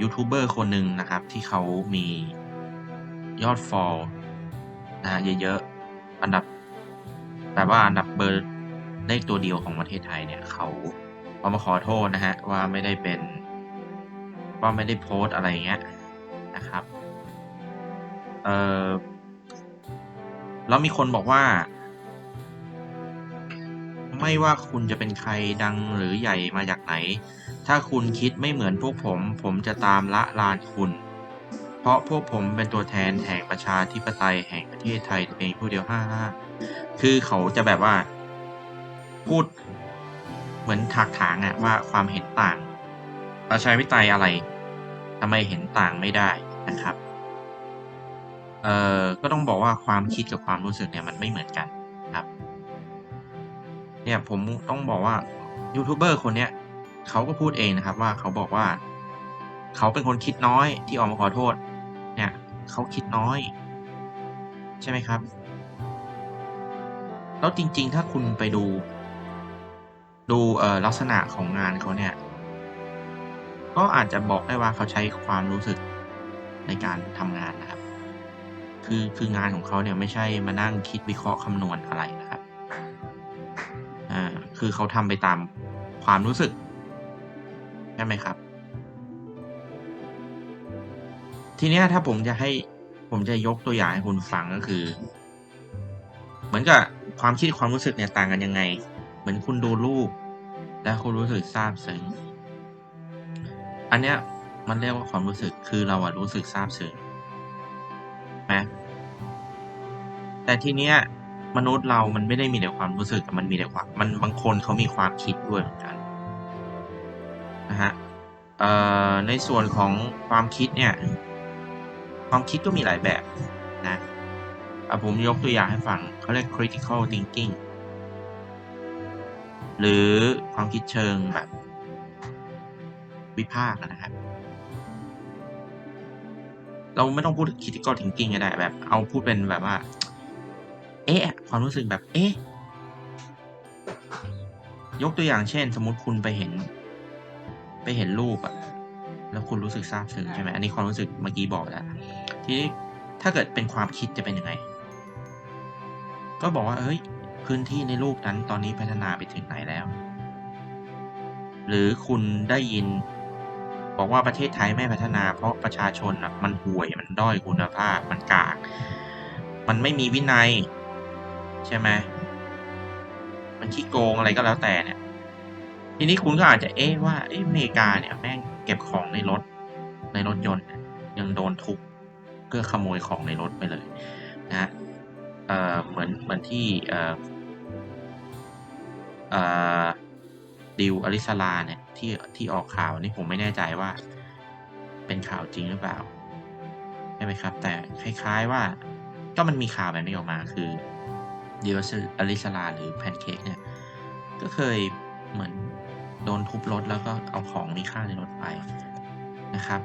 ยูทูบเบอร์คนหนึ่งนะครับ ที่เขามียอดฟอลนะฮะเยอะๆ อันดับแต่ว่าอันดับเบอร์เลขตัวเดียวของประเทศไทยเนี่ยเขาเขามาขอโทษนะฮะว่าไม่ได้เป็นว่าไม่ได้โพสต์อะไรเงี้ยนะครับเออแล้วมีคนบอกว่า ไม่ว่าคุณจะเป็นใครดังหรือใหญ่มาจากไหน ถ้าคุณคิดไม่เหมือนพวกผม ผมจะตามละลานคุณ เพราะพวกผมเป็นตัวแทนแห่งประชาธิปไตยแห่งประเทศไทยเพียงผู้เดียวห้าห้าคือเขาจะแบบว่า พูดเหมือนถากถางอะว่าความเห็นต่าง ประชาธิปไตยอะไรทำไมเห็นต่างไม่ได้นะครับเอ่อก็ต้องบอกว่าความคิดกับความรู้สึกเนี่ยมันไม่เหมือนกัน เนี่ยผมต้องบอกว่ายูทูบเบอร์คนเนี้ยเขาก็พูดเองนะครับว่าเขาบอกว่า เขาเป็นคนคิดน้อยที่ออกมาขอโทษ เนี่ยเขาคิดน้อย ใช่ไหมครับ แล้วจริง ๆ ถ้าคุณไปดู ดูเออลักษณะของงานเขาเนี่ย ก็อาจจะบอกได้ว่าเขาใช้ความรู้สึกในการทำงานนะครับ คือคืองานของเขาเนี่ยไม่ใช่มานั่งคิดวิเคราะห์คำนวณอะไรนะ อ่า คือเขาทำไปตามความรู้สึก ใช่ไหมครับ ทีเนี้ยถ้าผมจะให้ผมจะยกตัวอย่างให้คุณฟังก็คือ เหมือนกับความคิดความรู้สึกเนี่ยต่างกันยังไง เหมือนคุณดูรูป แล้วคุณรู้สึกซาบซึ้งอันเนี้ยมันเรียกว่าความรู้สึกคือเราอะรู้สึกซาบซึ้งไหมแต่ทีเนี้ย มนุษย์เรามันไม่ได้มีแต่ความรู้สึกแต่มันมีแต่ความมันบางคนเขามีความคิดด้วยเหมือนกันนะฮะในส่วนของความคิดเนี่ย ความคิดก็มีหลายแบบนะผมยกตัวอย่างให้ฟังเขาเรียก critical thinking หรือความคิดเชิงแบบ วิพากษ์นะครับ เราไม่ต้องพูด critical thinking ก็ได้แบบ เอาพูดเป็นแบบว่า เอ๊ะ ความรู้สึกแบบ เอ๊ะ ยกตัวอย่างเช่น สมมุติคุณไปเห็น ไปเห็นรูปอะแล้วคุณรู้สึกซาบซึ้งใช่ไหมอันนี้ความรู้สึกเมื่อกี้บอกไปแล้ว ทีนี้ถ้าเกิดเป็นความคิดจะเป็นยังไง ก็บอกว่า เฮ้ย พื้นที่ในรูปนั้นตอนนี้พัฒนาไปถึงไหนแล้ว หรือคุณได้ยิน บอกว่าประเทศไทยไม่พัฒนา เพราะประชาชนอะมันห่วย มันด้อยคุณภาพ มันกาก มันไม่มีวินัย ใช่ไหมมันขี้โกงอะไรก็แล้วแต่เนี่ย ทีนี้คุณก็อาจจะเอ๊ะว่าเอ๊ะอเมริกาเนี่ยแม่งเก็บของในรถในรถยนต์ยังโดนทุบเพื่อขโมยของในรถไปเลยนะฮะเอ่อเหมือนเหมือนที่เออเอ่อดิวอลิสลาเนี่ยที่ที่ออกข่าวนี่ผมไม่แน่ใจว่า เป็นข่าวจริงหรือเปล่าใช่ไหมครับ แต่คล้าย ๆว่าก็มันมีข่าวแบบนี้ออกมาคือ ดิวอลิสลาหรือแพนเค้กเนี่ย ก็เคยเหมือนโดนทุบรถแล้วก็เอาของมีค่าในรถไปนะครับ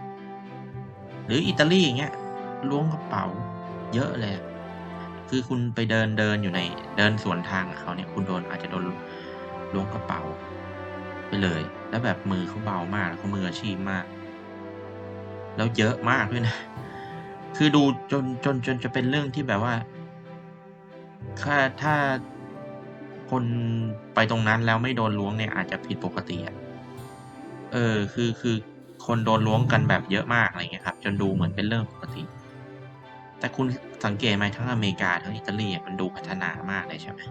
หรืออิตาลีอย่างเงี้ยล้วงกระเป๋าเยอะเลย คือคุณไปเดินเดินอยู่ในเดินสวนทางกับเขาเนี่ยคุณโดนอาจจะโดนล้วงกระเป๋า ไปเลย แล้วแบบมือเขาเบามากแล้วเขามืออาชีพมาก แล้วเยอะมากด้วยนะ คือดูจนจนจนจะเป็นเรื่องที่แบบว่า ถ้าถ้าคนไปตรงนั้นแล้วไม่โดนล้วงเนี่ยอาจจะผิดปกติอะเออ คือคือคนโดนล้วงกันแบบเยอะมากอะไรเงี้ยครับ จนดูเหมือนเป็นเรื่องปกติ แต่คุณสังเกตไหมทั้งอเมริกาทั้งอิตาลีอะมันดูพัฒนามากเลยใช่ไหม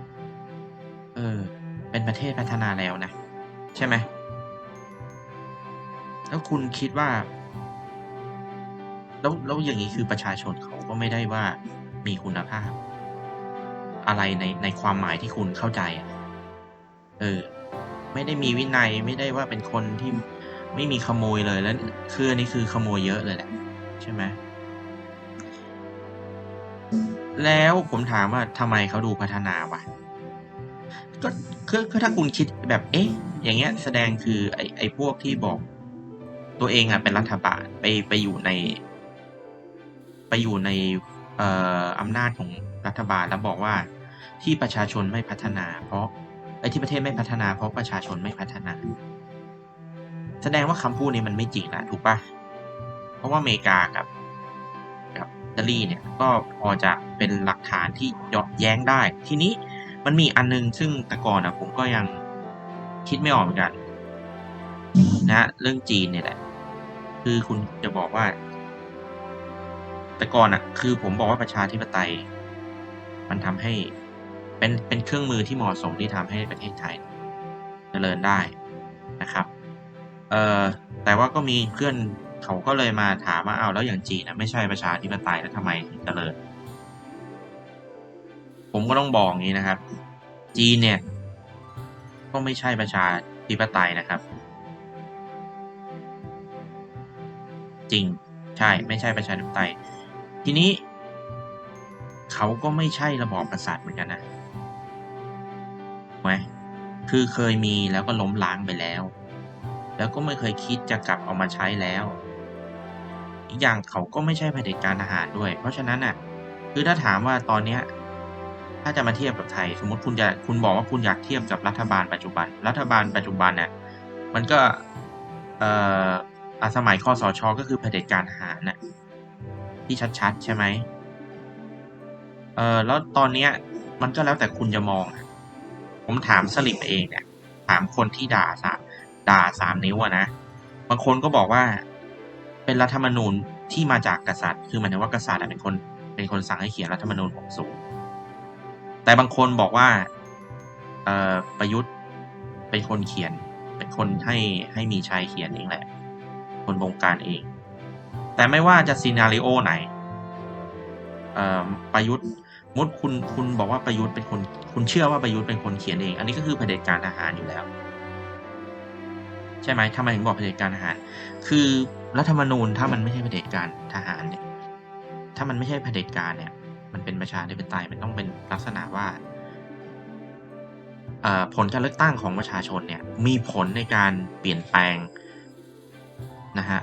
เออ เป็นประเทศพัฒนาแล้วนะ ใช่ไหมแล้วคุณคิดว่า แล้วแล้วอย่างนี้คือประชาชนเขาก็ไม่ได้ว่ามีคุณภาพ อะไรในในความหมายที่คุณเข้าใจอะเออ ไม่ได้มีวินัยไม่ได้ว่าเป็นคนที่ไม่มีขโมยเลยแล้วคืออันนี้คือขโมยเยอะเลยแหละใช่ไหมแล้วผมถามว่าทำไมเขาดูพัฒนาวะก็คือคือถ้าคุณคิดแบบเอ๊ะ อย่างเงี้ย แสดงคือไอ้ไอ้พวกที่บอก ตัวเองอะเป็นรัฐบาลไปไปอยู่ใน ไปอยู่ใน เอ่ออำนาจของ รัฐบาลแล้วบอกว่าที่ประชาชนไม่พัฒนา เพราะไอ้ที่ประเทศไม่พัฒนา เพราะประชาชนไม่พัฒนา แสดงว่าคำพูดนี้มันไม่จริงนะถูกปะเพราะว่าอเมริกากับกับอิตาลีเนี่ยก็พอจะเป็นหลักฐานที่ยอแย้งได้ ทีนี้มันมีอันนึงซึ่งแต่ก่อนอะผมก็ยังคิดไม่ออกเหมือนกัน นะเรื่องจีนเนี่ยแหละ คือคุณจะบอกว่า แต่ก่อนอะ คือผมบอกว่าประชาธิปไตย มันทำให้เป็นเป็นเครื่องมือที่เหมาะสมที่ทำให้ประเทศไทยเจริญได้นะครับเอ่อแต่ว่าก็มีเพื่อนเขาก็เลยมาถามว่าเอาแล้วอย่างจีนอะไม่ใช่ประชาธิปไตยแล้วทำไมถึงเจริญ ผมก็ต้องบอกงี้นะครับ จีนเนี่ย ก็ไม่ใช่ประชาธิปไตยนะครับ จริงใช่ไม่ใช่ประชาธิปไตย ทีนี้ เขาก็ไม่ใช่ระบอบกษัตริย์เหมือนกันนะไหมคือเคยมีแล้วก็ล้มล้างไปแล้ว แล้วก็ไม่เคยคิดจะกลับเอามาใช้แล้ว อีกอย่างเขาก็ไม่ใช่เผด็จการทหารด้วย เพราะฉะนั้นน่ะ คือถ้าถามว่าตอนเนี้ยถ้าจะมาเทียบกับไทย สมมติคุณจะคุณบอกว่าคุณอยากเทียบกับรัฐบาลปัจจุบัน รัฐบาลปัจจุบันเนี่ยมันก็เอ่ออาสมัยคสช.ก็คือเผด็จการทหารน่ะที่ชัดๆ ใช่ไหม? เออแล้วตอนเนี้ย มันก็แล้วแต่คุณจะมอง ผมถามสลิมเองเนี่ยถามคนที่ด่าสามด่า3นิ้วอะนะบางคนก็บอกว่าเป็นรัฐธรรมนูญที่มาจากกษัตริย์ คือหมายถึงว่ากษัตริย์เป็นคนเป็นคนสั่งให้เขียนรัฐธรรมนูญ60แต่บางคนบอกว่าเอ่อประยุทธ์เป็นคนเขียน เป็นคนให้ให้มีชัยเขียนเองแหละ คนบงการเอง แต่ไม่ว่าจะ scenario ไหนเอ่อประยุทธ์ มมุติคุณคุณบอกว่าประยุทธ์เป็นคน คุณเชื่อว่าประยุทธ์เป็นคนเขียนเอง อันนี้ก็คือเผด็จการทหารอยู่แล้ว ใช่ไหมทำไมถึงบอกเผด็จการทหาร คือรัฐธรรมนูญถ้ามันไม่ใช่เผด็จการทหารเนี่ย ถ้ามันไม่ใช่เผด็จการเนี่ย มันเป็นประชาธิปไตยมันต้องเป็นลักษณะว่าผลการเลือกตั้งของประชาชนเนี่ยมีผลในการเปลี่ยนแปลงนะครับ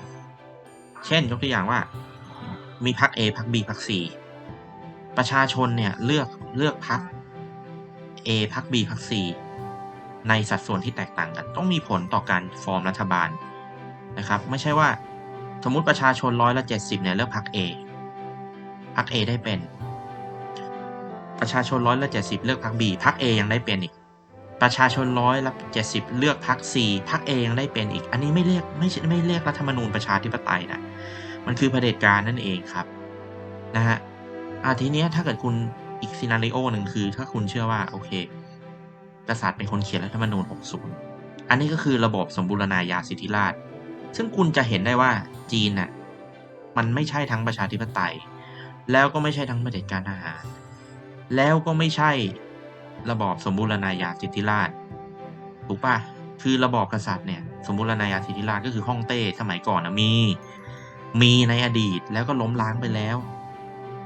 เช่นยกตัวอย่างว่ามีพรรค A พรรค B พรรค C ประชาชนเนี่ยเลือกเลือกพรรค A พรรค B พรรค C ในสัดส่วนที่แตกต่างกัน ต้องมีผลต่อการฟอร์มรัฐบาลนะครับ ไม่ใช่ว่าสมมติประชาชน170เจ็ดสิบเนี่ยเลือกพรรค A พรรค A ได้เป็น ประชาชน170เจ็ดสิบเลือกพรรค B พรรค A ยังได้เป็นอีก ประชาชน170เจ็ดสิบเลือกพรรค C พรรค A ยังได้เป็นอีก อันนี้ไม่เรียกไม่ใช่ไม่เรียกรัฐธรรมนูญประชาธิปไตยนะมันคือเผด็จการนั่นเองครับนะครับ อาทีเนี้ยถ้าเกิดคุณอีก scenario หนึ่งคือ ถ้าคุณเชื่อว่าโอเคกษัตริย์เป็นคนเขียนรัฐธรรมนูญ 60 อันนี้ก็คือระบบสมบูรณาญาสิทธิราช ซึ่งคุณจะเห็นได้ว่าจีนน่ะมันไม่ใช่ทั้งประชาธิปไตย แล้วก็ไม่ใช่ทั้งเผด็จการทหาร แล้วก็ไม่ใช่ระบอบสมบูรณาญาสิทธิราชถูกปล่า?คือระบอบกษัตริย์เนี่ยสมบูรณาญาสิทธิราชก็คือฮ่องเต้สมัยก่อนนะมี มีในอดีตแล้วก็ล้มล้างไปแล้ว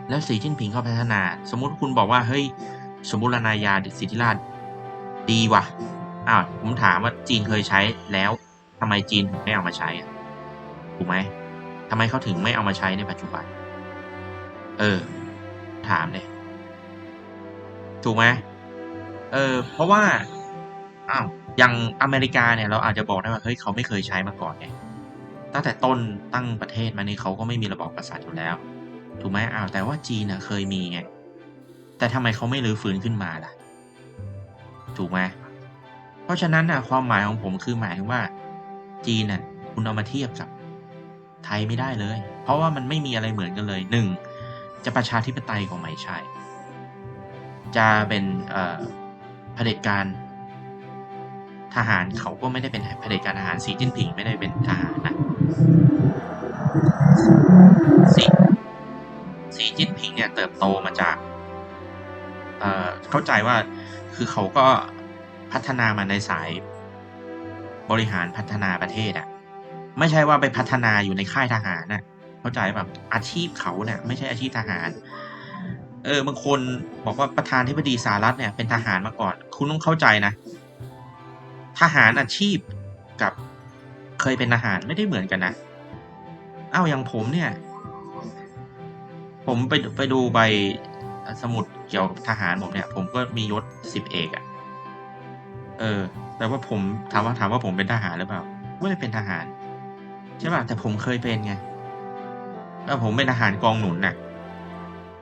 แล้วสีจิ้นผิงก็พัฒนา สมมุติคุณบอกว่าเฮ้ยสมบูรณาญาสิทธิราชดีว่ะอ้าวผมถามว่าจีนเคยใช้แล้วทำไมจีนถึงไม่เอามาใช้ถูกไหมทำไมเขาถึงไม่เอามาใช้ในปัจจุบัน?เออ ถามดิถูกไหม?เออ เพราะว่าอ้าวอย่างอเมริกาเนี่ยเราอาจจะบอกได้ว่าเฮ้ยเขาไม่เคยใช้มาก่อนไงตั้งแต่ต้นตั้งประเทศมานี่เขาก็ไม่มีระบอบกษัตริย์อยู่แล้ว ถูกไหมอ้าวแต่ว่าจีนน่ะเคยมีไงแต่ทำไมเขาไม่รื้อฟื้นขึ้นมาล่ะ ถูกไหมเพราะฉะนั้นน่ะความหมายของผมคือหมายถึงว่า จีนน่ะคุณเอามาเทียบกับไทยไม่ได้เลย เพราะว่ามันไม่มีอะไรเหมือนกันเลย1จะประชาธิปไตยก็ไม่ใช่ จะเป็นเอ่อเผด็จการทหารเขาก็ไม่ได้เป็นเผด็จการทหารสีจิ้นผิงไม่ได้เป็นทหารนะสี เนี่ยเติบโตมาจากเอ่อเข้าใจว่าคือเขาก็พัฒนามาในสายบริหารพัฒนาประเทศอะไม่ใช่ว่าไปพัฒนาอยู่ในค่ายทหารน่ะ เข้าใจเปล่า?อาชีพเขาเนี่ยไม่ใช่อาชีพทหาร เออบางคนบอกว่าประธานาธิบดีสหรัฐเนี่ยเป็นทหารมาก่อน คุณต้องเข้าใจนะ ทหารอาชีพกับเคยเป็นทหารไม่ได้เหมือนกันนะอ้าวอย่างผมเนี่ย ผมไปไปดูใบสมุดเกี่ยวกับทหารผมเนี่ย ผมก็มียศสิบเอกอะเออ แต่ว่าผมถามว่าถามว่าผมเป็นทหารหรือเปล่า?ไม่ได้เป็นทหาร ใช่เปล่า?แต่ผมเคยเป็นไงเออผมเป็นทหารกองหนุนน่ะ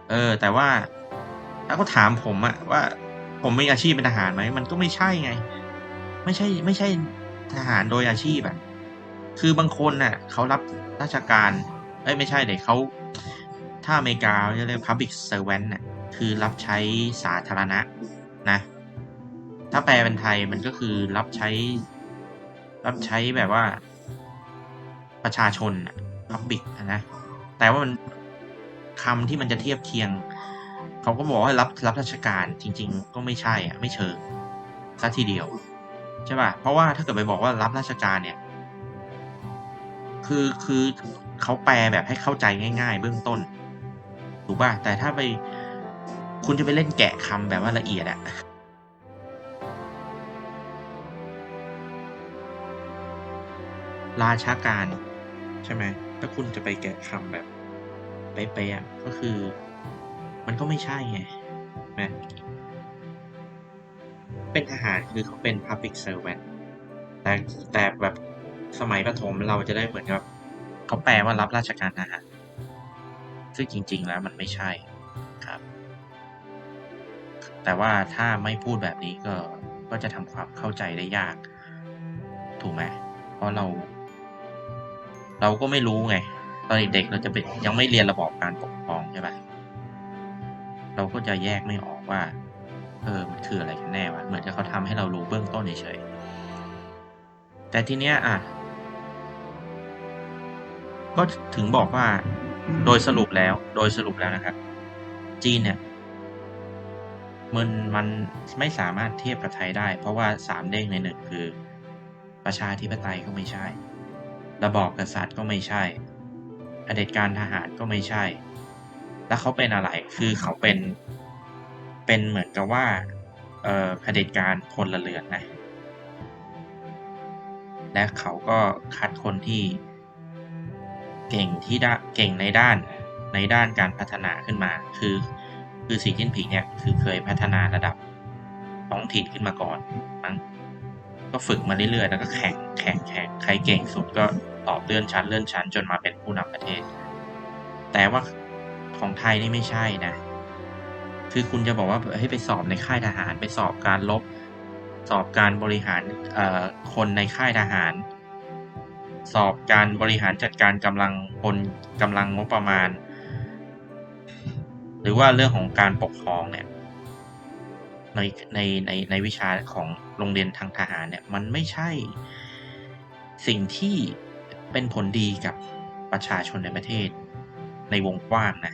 เออ แต่ว่าถ้าเขาถามผมอะว่า ผมมีอาชีพเป็นทหารไหมมันก็ไม่ใช่ไง ไม่ใช่ ไม่ใช่ทหารโดยอาชีพอะคือบางคนน่ะเขารับราชการเอ้ยไม่ใช่เด็กเขา ถ้าอเมริกาเขาจะเรียก public servant น่ะคือรับใช้สาธารณะนะ ถ้าแปลเป็นไทยมันก็คือรับใช้ รับใช้แบบว่า ประชาชน public นะ แต่ว่ามันคำที่มันจะเทียบเคียง เขาก็บอกว่ารับรับราชการจริง ๆ ก็ไม่ใช่อะ ไม่เชิงซะทีเดียวใช่ป่ะ เพราะว่าถ้าเกิดไปบอกว่ารับราชการเนี่ย คือคือเขาแปลแบบให้เข้าใจง่าย ๆ เบื้องต้น ถูกป่ะแต่ถ้าไปคุณจะไปเล่นแกะคำแบบว่าละเอียดอะราชาการใช่ไหมถ้าคุณจะไปแกะคำแบบเป๊ะๆก็คือ มันก็ไม่ใช่ไงนะเป็นทหารคือเขาเป็น public servant แต่แต่แบบสมัยประถมเราจะได้เหมือนกับเขาแปลว่ารับราชการทหาร ซึ่งจริง ๆ แล้วมันไม่ใช่ครับ แต่ว่าถ้าไม่พูดแบบนี้ก็ก็จะทำความเข้าใจได้ยาก ถูกไหมเพราะเรา เราก็ไม่รู้ไง ตอนเด็กๆเราจะเป็นยังไม่เรียนระบอบการปกครองใช่ป่ะเราก็จะแยกไม่ออกว่า เออมันคืออะไรกันแน่วะเหมือนกับเขาทำให้เรารู้เบื้องต้นเฉยๆแต่ทีเนี้ยอะก็ถึงบอกว่า โดยสรุปแล้วโดยสรุปแล้วนะครับ จีนเนี่ยมันมันไม่สามารถเทียบกับไทยได้ เพราะว่า3เด้งใน1คือ ประชาธิปไตยก็ไม่ใช่ ระบอบกษัตริย์ก็ไม่ใช่เผด็จการทหารก็ไม่ใช่ แล้วเขาเป็นอะไรคือเขาเป็นเป็นเหมือนกับว่าเอ่อเผด็จการพลเรือนนะและเขาก็คัดคนที่ เก่งที่ด้เก่งในด้านในด้านการพัฒนาขึ้นมา คือคือสีจิ้นผิงเนี่ยคือเคยพัฒนาระดับท้องถิ่นขึ้นมาก่อนมั้งก็ฝึกมาเรื่อยๆ แล้วก็แข่งแข่งแข่งใครเก่งสุดก็ตอบเลื่อนชั้นเลื่อนชั้นจนมาเป็นผู้นำประเทศ แต่ว่าของไทยนี่ไม่ใช่นะ คือคุณจะบอกว่าเฮ้ยไปสอบในค่ายทหารไปสอบการรบสอบการบริหารคนในค่ายทหาร สอบการบริหารจัดการกำลังพลกำลังงบประมาณ หรือว่าเรื่องของการปกครองเนี่ยในในในในวิชาของโรงเรียนทางทหารเนี่ยมันไม่ใช่สิ่งที่เป็นผลดีกับประชาชนในประเทศ ในวงกว้างนะ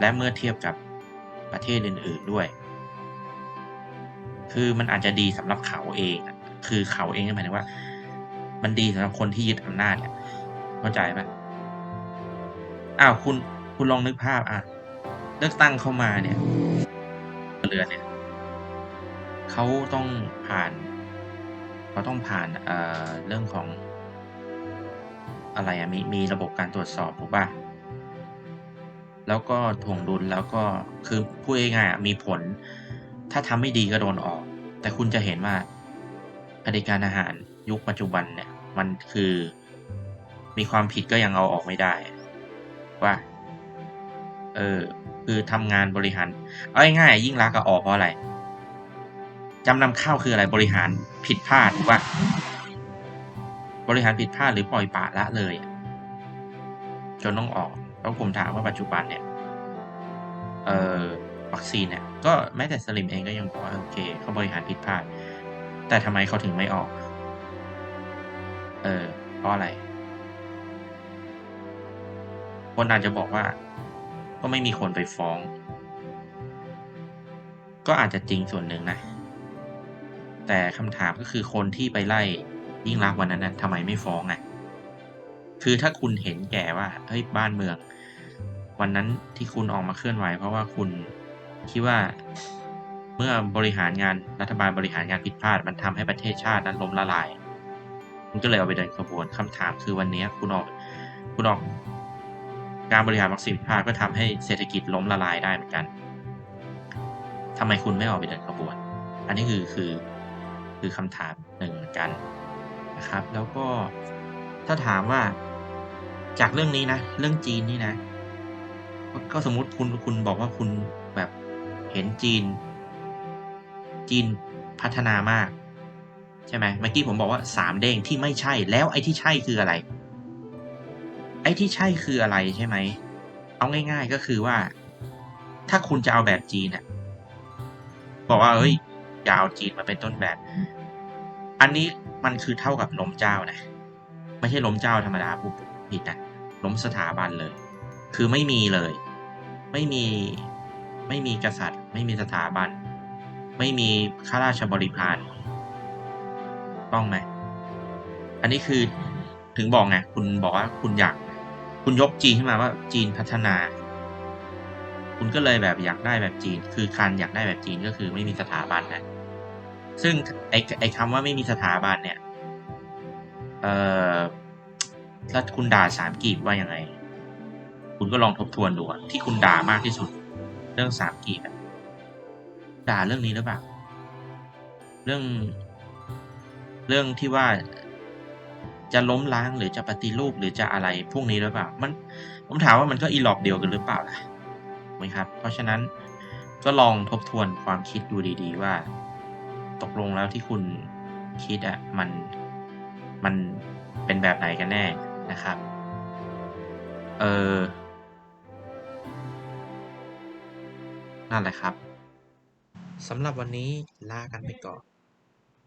และเมื่อเทียบกับประเทศอื่น ๆด้วย คือมันอาจจะดีสำหรับเขาเอง คือเขาเองหมายถึงว่า มันดีสำหรับคนที่ยึดอำนาจเข้าใจเปล่า?อ้าวคุณคุณลองนึกภาพอะเลือกตั้งเข้ามาเนี่ยเรือเนี่ยเขาต้องผ่านเขาต้องผ่านเอ่อเรื่องของอะไรอะมีมีระบบการตรวจสอบถูกเปล่า?แล้วก็ถ่วงดุลแล้วก็คือพูดง่ายๆมีผล ถ้าทำไม่ดีก็โดนออก แต่คุณจะเห็นว่าเผด็จการทหารยุคปัจจุบันเนี่ย มันคือ มีความผิดก็ยังเอาออกไม่ได้ ว่า เออ คือทำงานบริหาร เอาง่ายๆยิ่งลักษณ์ออกเพราะอะไร?จำนำข้าวคืออะไร?บริหารผิดพลาดถูกเปล่า?บริหารผิดพลาดหรือปล่อยปละละเลย จนต้องออกแล้วผมถามว่าปัจจุบันเนี่ยเอ่อวัคซีนเนี่ยก็แม้แต่สลิมเองก็ยังบอกว่าโอเคเขาบริหารผิดพลาด แต่ทำไมเขาถึงไม่ออก? เออ เพราะอะไร?คนอาจจะบอกว่า ก็ไม่มีคนไปฟ้อง ก็อาจจะจริงส่วนหนึ่งนะ แต่คำถามก็คือคนที่ไปไล่ยิ่งลักวันนั้นนะทำไมไม่ฟ้องอะ?คือถ้าคุณเห็นแก่ว่าเฮ้ยบ้านเมือง วันนั้นที่คุณออกมาเคลื่อนไหว เพราะว่าคุณคิดว่าเมื่อบริหารงานรัฐบาลบริหารงานผิดพลาด มันทำให้ประเทศชาตินั้นล้มละลาย คุณก็เลยเอาไปเดินขบวนคำถามคือวันนี้คุณออกคุณออกการบริหารวัคซีนผิดพลาดก็ทำให้เศรษฐกิจล้มละลายได้เหมือนกันทำไมคุณไม่ออกไปเดินขบวน?อันนี้คือคือคือคำถามหนึ่งเหมือนกันนะครับ แล้วก็ถ้าถามว่าจากเรื่องนี้นะ เรื่องจีนนี่นะ ก็สมมติคุณคุณบอกว่าคุณแบบเห็นจีน จีนพัฒนามาก ใช่ไหมเมื่อกี้ผมบอกว่าสามเด้งที่ไม่ใช่แล้วไอ้ที่ใช่คืออะไร ไอ้ที่ใช่คืออะไรใช่ไหมเอาง่าย ๆก็คือว่า ถ้าคุณจะเอาแบบจีนอะบอกว่าเอ้ยอย่าเอาจีนมาเป็นต้นแบบ อันนี้มันคือเท่ากับล้มเจ้านะ ไม่ใช่ล้มเจ้าธรรมดาผู้ผิดนะล้มสถาบันเลย คือไม่มีเลย ไม่มีไม่มีกษัตริย์ ไม่มีสถาบัน ไม่มีข้าราชบริพาร ต้องไหมอันนี้คือถึงบอกไงคุณบอกว่าคุณอยาก คุณยกจีนขึ้นมาว่าจีนพัฒนา คุณก็เลยแบบอยากได้แบบจีน คือการอยากได้แบบจีนก็คือไม่มีสถาบันนะซึ่งไอ้ไอ้คำว่าไม่มีสถาบันเนี่ย เออถ้าคุณด่าสามกีบว่ายังไง คุณก็ลองทบทวนดูที่คุณด่ามากที่สุด เรื่องสามกีบด่าเรื่องนี้หรือเปล่า เรื่อง เรื่องที่ว่าจะล้มล้างหรือจะปฏิรูปหรือจะอะไรพวกนี้หรือเปล่า มันผมถามว่ามันก็อีหลอกเดียวกันหรือเปล่าล่ะไหมครับ เพราะฉะนั้นก็ลองทบทวนความคิดดูดี ๆ ว่า ตกลงแล้วที่คุณคิดอะมันมันเป็นแบบไหนกันแน่นะครับ เออนั่นแหละครับสำหรับวันนี้ลากันไปก่อน